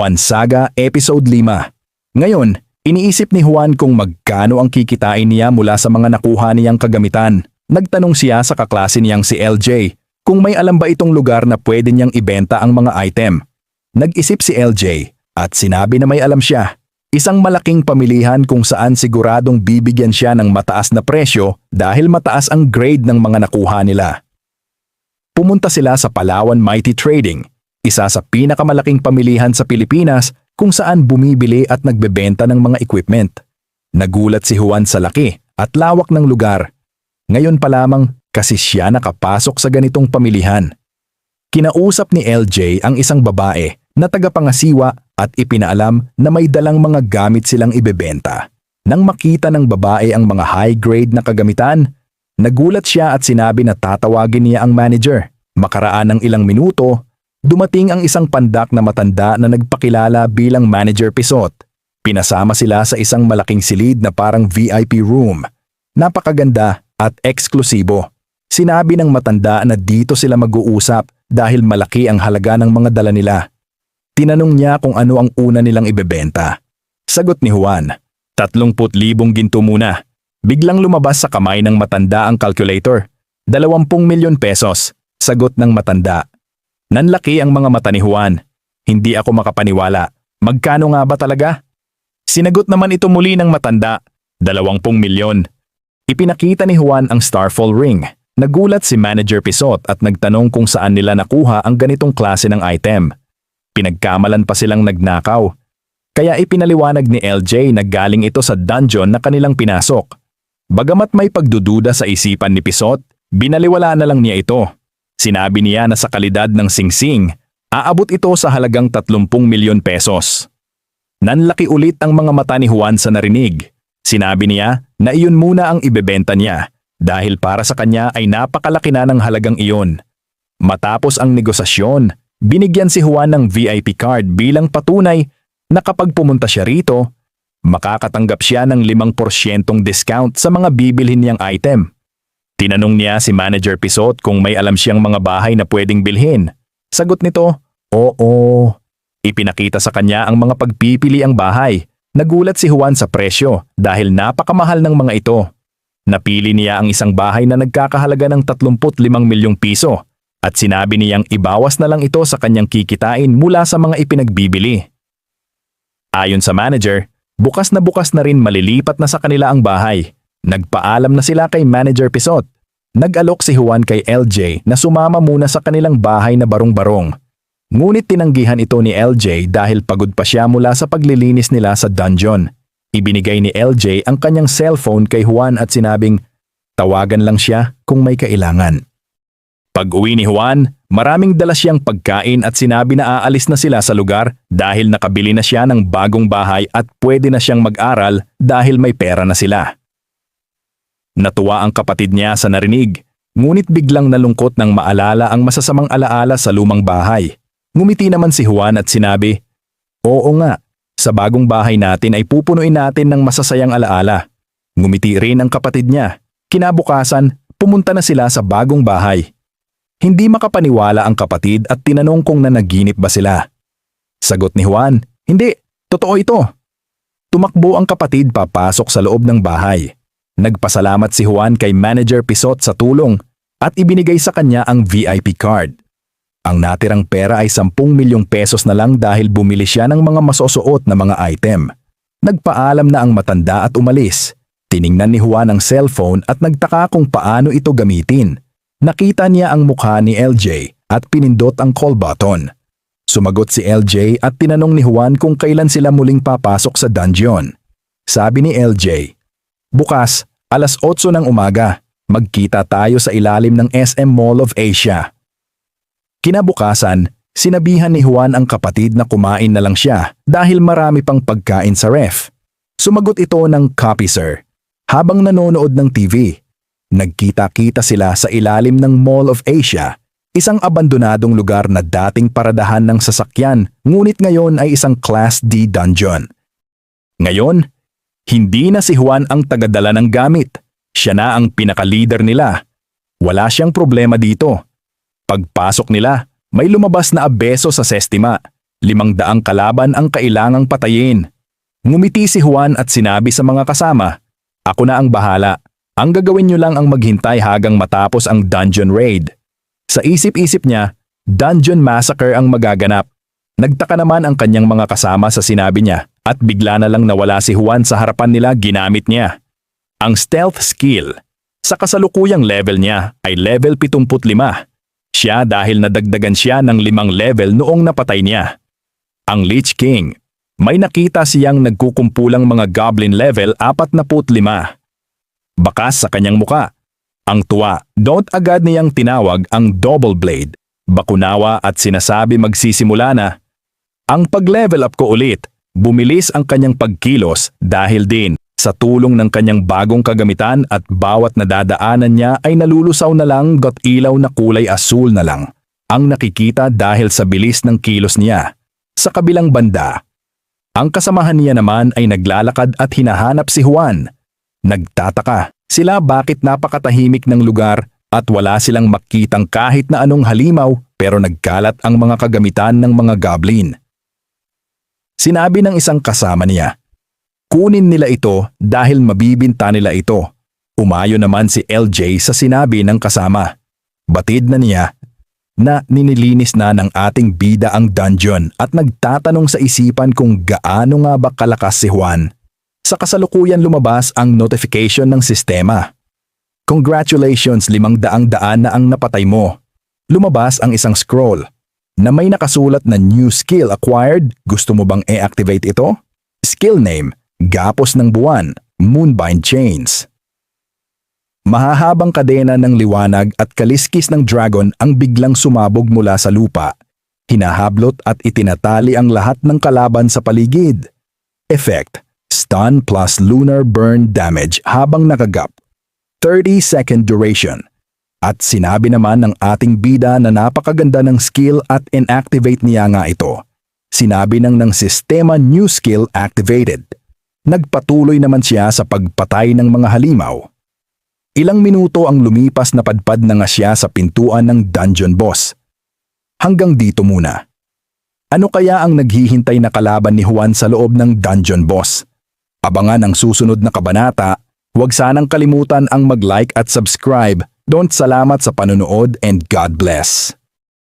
Juan Saga Episode 5 Ngayon, iniisip ni Juan kung magkano ang kikitain niya mula sa mga nakuha niyang kagamitan. Nagtanong siya sa kaklase niyang si LJ kung may alam ba itong lugar na pwede niyang ibenta ang mga item. Nag-isip si LJ at sinabi na may alam siya. Isang malaking pamilihan kung saan siguradong bibigyan siya ng mataas na presyo dahil mataas ang grade ng mga nakuha nila. Pumunta sila sa Palawan Mighty Trading, isa sa pinakamalaking pamilihan sa Pilipinas kung saan bumibili at nagbebenta ng mga equipment. Nagulat si Juan sa laki at lawak ng lugar. Ngayon pa lamang kasi siya nakapasok sa ganitong pamilihan. Kinausap ni LJ ang isang babae na tagapangasiwa at ipinaalam na may dalang mga gamit silang ibebenta. Nang makita ng babae ang mga high-grade na kagamitan, nagulat siya at sinabi na tatawagin niya ang manager. Makaraan ng ilang minuto, dumating ang isang pandak na matanda na nagpakilala bilang manager Pisot. Pinasama sila sa isang malaking silid na parang VIP room. Napakaganda at eksklusibo. Sinabi ng matanda na dito sila mag-uusap dahil malaki ang halaga ng mga dala nila. Tinanong niya kung ano ang una nilang ibebenta. Sagot ni Juan, 30,000 ginto muna. Biglang lumabas sa kamay ng matanda ang calculator. 20 milyon pesos. Sagot ng matanda. Nanlaki ang mga mata ni Juan. Hindi ako makapaniwala. Magkano nga ba talaga? Sinagot naman ito muli ng matanda. 20 milyon. Ipinakita ni Juan ang Starfall ring. Nagulat si Manager Pisot at nagtanong kung saan nila nakuha ang ganitong klase ng item. Pinagkamalan pa silang nagnakaw. Kaya ipinaliwanag ni LJ na galing ito sa dungeon na kanilang pinasok. Bagamat may pagdududa sa isipan ni Pisot, binaliwala na lang niya ito. Sinabi niya na sa kalidad ng singsing, aabot ito sa halagang 30 milyon pesos. Nanlaki ulit ang mga mata ni Juan sa narinig. Sinabi niya na iyon muna ang ibebenta niya dahil para sa kanya ay napakalaki na ng halagang iyon. Matapos ang negosasyon, binigyan si Juan ng VIP card bilang patunay na kapag pumunta siya rito, makakatanggap siya ng 5% discount sa mga bibilhin niyang item. Tinanong niya si Manager Pisot kung may alam siyang mga bahay na pwedeng bilhin. Sagot nito, oo. Ipinakita sa kanya ang mga pagpipili ang bahay. Nagulat si Juan sa presyo dahil napakamahal ng mga ito. Napili niya ang isang bahay na nagkakahalaga ng 35 milyong piso at sinabi niyang ibawas na lang ito sa kanyang kikitain mula sa mga ipinagbibili. Ayon sa manager, bukas na bukas na rin malilipat na sa kanila ang bahay. Nagpaalam na sila kay Manager Pisot. Nag-alok si Juan kay LJ na sumama muna sa kanilang bahay na barong-barong. Ngunit tinanggihan ito ni LJ dahil pagod pa siya mula sa paglilinis nila sa dungeon. Ibinigay ni LJ ang kanyang cellphone kay Juan at sinabing, tawagan lang siya kung may kailangan. Pag uwi ni Juan, maraming dala siyang pagkain at sinabi na aalis na sila sa lugar dahil nakabili na siya ng bagong bahay at pwede na siyang mag-aral dahil may pera na sila. Natuwa ang kapatid niya sa narinig, ngunit biglang nalungkot nang maalala ang masasamang alaala sa lumang bahay. Ngumiti naman si Juan at sinabi, Oo nga, sa bagong bahay natin ay pupunuin natin ng masasayang alaala. Ngumiti rin ang kapatid niya. Kinabukasan, pumunta na sila sa bagong bahay. Hindi makapaniwala ang kapatid at tinanong kung nanaginip ba sila. Sagot ni Juan, Hindi, totoo ito. Tumakbo ang kapatid papasok sa loob ng bahay. Nagpasalamat si Juan kay Manager Pisot sa tulong at ibinigay sa kanya ang VIP card. Ang natirang pera ay 10 milyong pesos na lang dahil bumili siya ng mga masusuot na mga item. Nagpaalam na ang matanda at umalis. Tiningnan ni Juan ang cellphone at nagtaka kung paano ito gamitin. Nakita niya ang mukha ni LJ at pinindot ang call button. Sumagot si LJ at tinanong ni Juan kung kailan sila muling papasok sa dungeon. Sabi ni LJ, Bukas, alas 8 ng umaga, magkita tayo sa ilalim ng SM Mall of Asia. Kinabukasan, sinabihan ni Juan ang kapatid na kumain na lang siya dahil marami pang pagkain sa ref. Sumagot ito ng copy sir. Habang nanonood ng TV, nagkita-kita sila sa ilalim ng Mall of Asia, isang abandonadong lugar na dating paradahan ng sasakyan ngunit ngayon ay isang Class D dungeon. Ngayon, hindi na si Juan ang tagadala ng gamit. Siya na ang pinaka-leader nila. Wala siyang problema dito Pagpasok nila, may lumabas na abeso sa sestima. Limang daang kalaban ang kailangang patayin. Ngumiti si Juan at sinabi sa mga kasama, Ako na ang bahala. Ang gagawin niyo lang ang maghintay hagang matapos ang dungeon raid. Sa isip-isip niya, dungeon massacre ang magaganap. Nagtaka naman ang kanyang mga kasama sa sinabi niya at bigla na lang nawala si Juan sa harapan nila ginamit niya. Ang stealth skill. Sa kasalukuyang level niya ay level 75. Siya dahil nadagdagan siya ng limang level noong napatay niya. Ang Lich King. May nakita siyang nagkukumpulang mga goblin level 45. Bakas sa kanyang muka. Ang tuwa, don't agad niyang tinawag ang double blade. Bakunawa at sinasabi magsisimula na. Ang pag-level up ko ulit, bumilis ang kanyang pagkilos dahil din sa tulong ng kanyang bagong kagamitan at bawat nadadaanan niya ay nalulusaw na lang got ilaw na kulay asul na lang. Ang nakikita dahil sa bilis ng kilos niya. Sa kabilang banda, ang kasamahan niya naman ay naglalakad at hinahanap si Juan. Nagtataka sila bakit napakatahimik ng lugar at wala silang makitang kahit na anong halimaw pero nagkalat ang mga kagamitan ng mga goblin. Sinabi ng isang kasama niya, Kunin nila ito dahil mabibinta nila ito. Umayo naman si LJ sa sinabi ng kasama. Batid na niya na ninilinis na ng ating bida ang dungeon at nagtatanong sa isipan kung gaano nga ba kalakas si Juan. Sa kasalukuyan lumabas ang notification ng sistema. Congratulations limang daang daan na ang napatay mo. Lumabas ang isang scroll na may nakasulat na new skill acquired. Gusto mo bang i-activate ito? Skill name, Gapos ng Buwan, Moonbind Chains. Mahahabang kadena ng liwanag at kaliskis ng dragon ang biglang sumabog mula sa lupa. Hinahablot at itinatali ang lahat ng kalaban sa paligid. Effect, stun plus lunar burn damage habang nakagap. 30 second duration. At sinabi naman ng ating bida na napakaganda ng skill at inactivate niya nga ito. Sinabi ng ng sistema new skill activated. Nagpatuloy naman siya sa pagpatay ng mga halimaw. Ilang minuto ang lumipas na padpad na nga siya sa pintuan ng dungeon boss. Hanggang dito muna. Ano kaya ang naghihintay na kalaban ni Juan sa loob ng dungeon boss? Abangan ang susunod na kabanata. Huwag sanang kalimutan ang mag-like at subscribe. Don't salamat sa panonood and God bless.